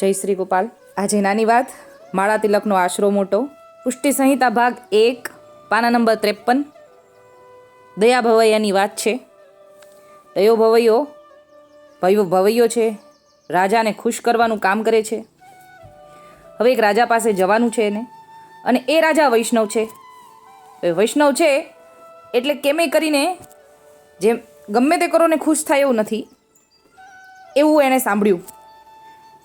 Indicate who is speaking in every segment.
Speaker 1: જય શ્રી ગોપાલ. આજે નાની વાત, માળા તિલકનો આશરો મોટો. પુષ્ટિ સંહિતા ભાગ એક, પાના નંબર ત્રેપન. દયા ભવૈયાની વાત છે. દયો ભવૈયો ભયો ભવૈયો છે. રાજાને ખુશ કરવાનું કામ કરે છે. હવે એક રાજા પાસે જવાનું છે એને. અને એ રાજા વૈષ્ણવ છે. વૈષ્ણવ છે એટલે કેમે કરીને જેમ ગમે તે કરો ને ખુશ થાય એવું નથી. એવું એણે સાંભળ્યું.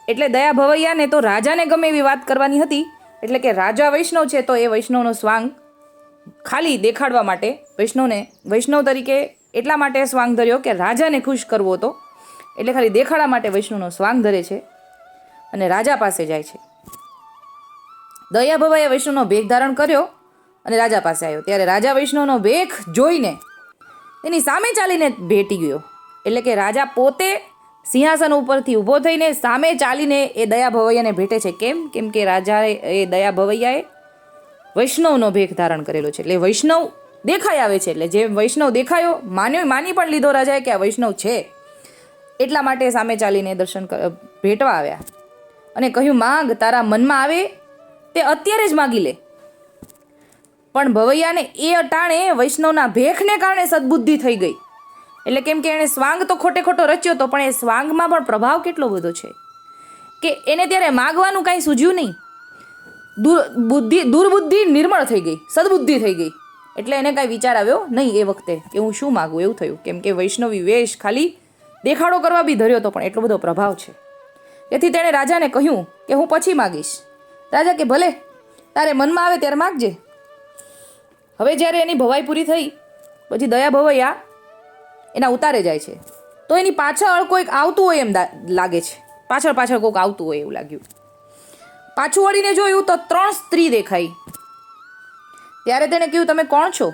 Speaker 1: એટલે દયા ભવૈયાને તો રાજાને ગમે એવી વાત કરવાની હતી. એટલે કે રાજા વૈષ્ણવ છે તો એ વૈષ્ણવનો સ્વાંગ ખાલી દેખાડવા માટે, વૈષ્ણવને, વૈષ્ણવ તરીકે એટલા માટે સ્વાંગ ધર્યો કે રાજાને ખુશ કરવો હતો. એટલે ખાલી દેખાડવા માટે વૈષ્ણવનો સ્વાંગ ધરે છે અને રાજા પાસે જાય છે. દયા ભવાએ વૈષ્ણવનો ભેખ ધારણ કર્યો અને રાજા પાસે આવ્યો. ત્યારે રાજા વૈષ્ણવનો ભેખ જોઈને તેની સામે ચાલીને ભેટી ગયો. એટલે કે રાજા પોતે સિંહાસન ઉપરથી ઊભો થઈને સામે ચાલીને એ દયા ભવૈયાને ભેટે છે. કેમ? કેમ કે રાજાએ એ દયા ભવૈયાએ વૈષ્ણવનો ભેખ ધારણ કરેલો છે. એટલે વૈષ્ણવ દેખાઈ આવે છે. એટલે જે વૈષ્ણવ દેખાયો, માન્યો માની પણ લીધો રાજાએ કે આ વૈષ્ણવ છે. એટલા માટે સામે ચાલીને દર્શન ભેટવા આવ્યા. અને કહ્યું, માગ, તારા મનમાં આવે, તે અત્યારે જ માગી લે. પણ ભવૈયાને એ અટાણે વૈષ્ણવના ભેખને કારણે સદબુદ્ધિ થઈ ગઈ. એટલે કેમ કે એણે સ્વાંગ તો ખોટે ખોટો રચ્યો હતો પણ એ સ્વાંગમાં પણ પ્રભાવ કેટલો બધો છે? કે એને ત્યારે માગવાનું કાંઈ સૂજ્યું નહીં. દુર, બુદ્ધિ, દુર્બુદ્ધિ નિર્મળ થઈ ગઈ, સદબુદ્ધિ થઈ ગઈ. એટલે એને કાંઈ વિચાર આવ્યો નહીં એ વખતે, કે હું શું માગું, એવું થયું. કેમ કે વૈષ્ણવી વેશ ખાલી દેખાડો કરવા બી ધર્યો હતો પણ એટલો બધો પ્રભાવ છે. તેથી તેણે રાજાને કહ્યું કે હું પછી માગીશ. રાજા કે, ભલે, તારે મનમાં આવે ત્યારે માગજે. હવે જ્યારે એની ભવાઈ પૂરી થઈ, પછી દયા ભવૈયા એના ઉતારે જાય છે. તો એની પાછળ કોઈક આવતું હોય એમ લાગે છે. પાછળ પાછળ કોઈક આવતું હોય એવું લાગ્યું. પાછું વળીને જોયું તો ત્રણ સ્ત્રી દેખાઈ. ત્યારે તેણે કહ્યું તમે કોણ છો?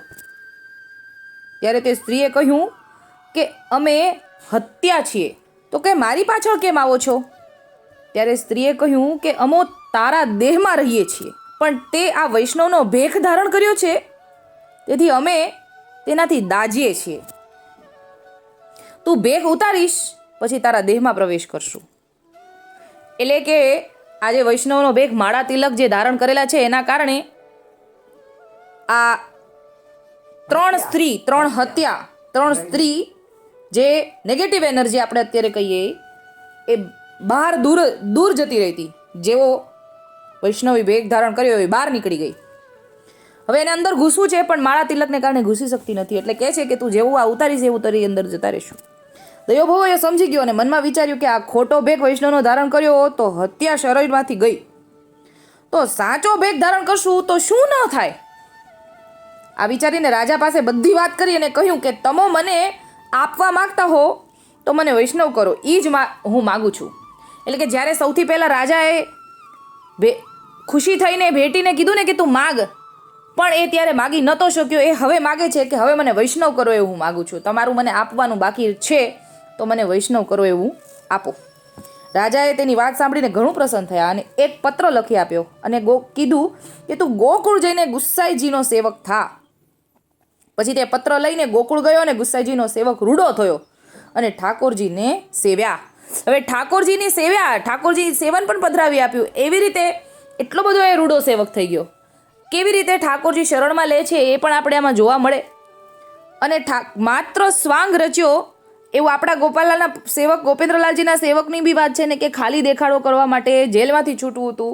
Speaker 1: ત્યારે તે સ્ત્રીએ કહ્યું કે, અમે હત્યા છીએ. તો કે મારી પાછળ કેમ આવો છો? ત્યારે સ્ત્રીએ કહ્યું કે, અમો તારા દેહમાં રહીએ છીએ, પણ તે આ વૈષ્ણવનો ભેખ ધારણ કર્યો છે. તેથી અમે તેનાથી દાજીએ છીએ. તું ભેખ ઉતારીશ, પછી તારા દેહમાં પ્રવેશ કરશું. એટલે કે આજે વૈષ્ણવનો ભેખ માળા તિલક જે ધારણ કરેલા છે, એના કારણે આ ત્રણ સ્ત્રી, ત્રણ હત્યા, ત્રણ સ્ત્રી જે નેગેટિવ એનર્જી આપણે અત્યારે કહીએ, એ બહાર દૂર દૂર જતી રહી જેવો વૈષ્ણવી ભેગ ધારણ કર્યો એ બહાર નીકળી ગઈ. હવે એને અંદર ઘૂસવું છે, પણ માળા તિલકને કારણે ઘૂસી શકતી નથી. એટલે કહે છે કે તું જેવું આ ઉતારીશ, એવું તારી અંદર જતા રહેશું. દયો એ સમજી ગયો અને મનમાં વિચાર્યું કે આ ખોટો ભેગ વૈષ્ણવનો ધારણ કર્યો તો હત્યા શરીરમાંથી ગઈ. તો સાચો ભેગ ધારણ કરશું તો શું ન થાય? આ વિચારીને રાજા પાસે બધી વાત કરી અને કહ્યું કે, તમો મને આપવા માગતા હો તો મને વૈષ્ણવ કરો એ જ હું માગું છું. એટલે કે જ્યારે સૌથી પહેલાં રાજાએ ભે, ખુશી થઈને ભેટીને કીધું ને કે, તું માગ. પણ એ ત્યારે માગી નહોતો શક્યો. એ હવે માગે છે કે, હવે મને વૈષ્ણવ કરો એવું હું માગું છું. તમારું મને આપવાનું બાકી છે. તો મને વૈષ્ણવ કરો એવું આપો. રાજાએ તેની વાત સાંભળીને ઘણું પ્રસન્ન થયા અને એક પત્ર લખી આપ્યો અને ગો કીધું કે તું ગોકુળ જઈને ગુસ્સાઈજીનો સેવક થા. પછી તે પત્ર લઈને ગોકુળ ગયો અને ગુસ્સાઈજીનો સેવક રૂડો થયો અને ઠાકોરજીને સેવ્યા. હવે ઠાકોરજીની સેવ્યા ઠાકોરજી સેવન પણ પધરાવી આપ્યું. એવી રીતે એટલો બધો એ રૂડો સેવક થઈ ગયો. કેવી રીતે ઠાકોરજી શરણમાં લે છે એ પણ આપણે આમાં જોવા મળે. અને ઠા માત્ર સ્વાંગ રચ્યો એવું આપણા ગોપાલાલના સેવક, ગોપેન્દ્રલાલજીના સેવકની બી વાત છે ને કે ખાલી દેખાડો કરવા માટે જેલમાંથી છૂટવું હતું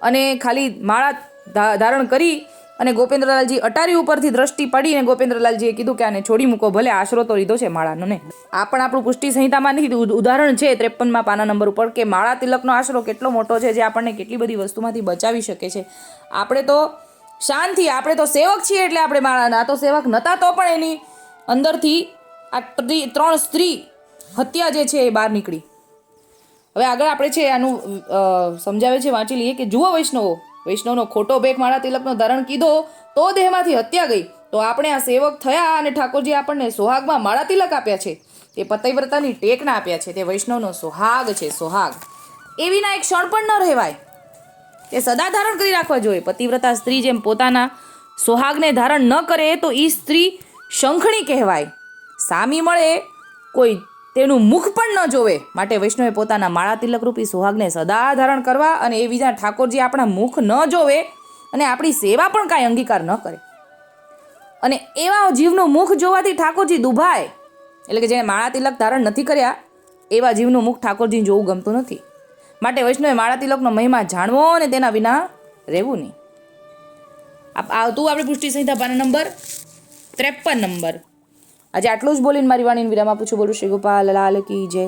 Speaker 1: અને ખાલી માળા ધારણ કરી અને ગોપેન્દ્રલાલજી અટારી ઉપરથી દ્રષ્ટિ પડી અને ગોપેન્દ્રલાલજીએ કીધું કે આને છોડી મૂકો, ભલે આશરો તો લીધો છે માળાનો ને. આ પણ આપણું પુષ્ટિ સંહિતામાં નથી ઉદાહરણ છે ત્રેપનમાં પાના નંબર ઉપર કે માળા તિલકનો આશરો કેટલો મોટો છે જે આપણને કેટલી બધી વસ્તુમાંથી બચાવી શકે છે. આપણે તો શાંતિ, આપણે તો સેવક છીએ એટલે આપણે માળાના તો સેવક નહોતા તો પણ એની અંદરથી આ ત્રી- ત્રણ સ્ત્રી હત્યા જે છે એ બહાર નીકળી. હવે આગળ આપણે છે આનું સમજાવે છે, વાંચી લઈએ કે જુઓ વૈષ્ણવો, વૈષ્ણવનો ખોટો ભેખ મારા તિલકનો ધારણ કીધો તો દેહમાંથી હત્યા ગઈ. તો આપણે આ સેવક થયા અને ઠાકોરજી આપણને સોહાગમાં માળા તિલક આપ્યા છે. તે પતૈવ્રતાની ટેકના આપ્યા છે. તે વૈષ્ણવનો સોહાગ છે, સોહાગ. એવીના એક ક્ષણ પણ ન રહેવાય. તે સદા ધારણ કરી રાખવા જોઈએ. પતિવ્રતા સ્ત્રી જેમ પોતાના સોહાગને ધારણ ન કરે તો એ સ્ત્રી શંખણી કહેવાય. સામી મળે, કોઈ તેનું મુખ પણ ન જોવે. માટે વૈષ્ણવે પોતાના માળા તિલકરૂપી સુહાગને સદા ધારણ કરવા અને એ બીજા ઠાકોરજી આપણા મુખ ન જોવે અને આપણી સેવા પણ કાંઈ અંગીકાર ન કરે. અને એવા જીવનું મુખ જોવાથી ઠાકોરજી દુભાય. એટલે કે જેને માળા તિલક ધારણ નથી કર્યા, એવા જીવનું મુખ ઠાકોરજી જોવું ગમતું નથી. માટે વૈષ્ણવે માળા તિલકનો મહિમા જાણવો અને તેના વિના રહેવું નહીં. આવતું આપણે પુષ્ટિ સંહિતા પાના નંબર ત્રેપન નંબર. આજે આટલું જ બોલીને મારી વાણીને વિરામ આપું છું. બોલું શ્રી ગોપાલ, લાલ કી જય.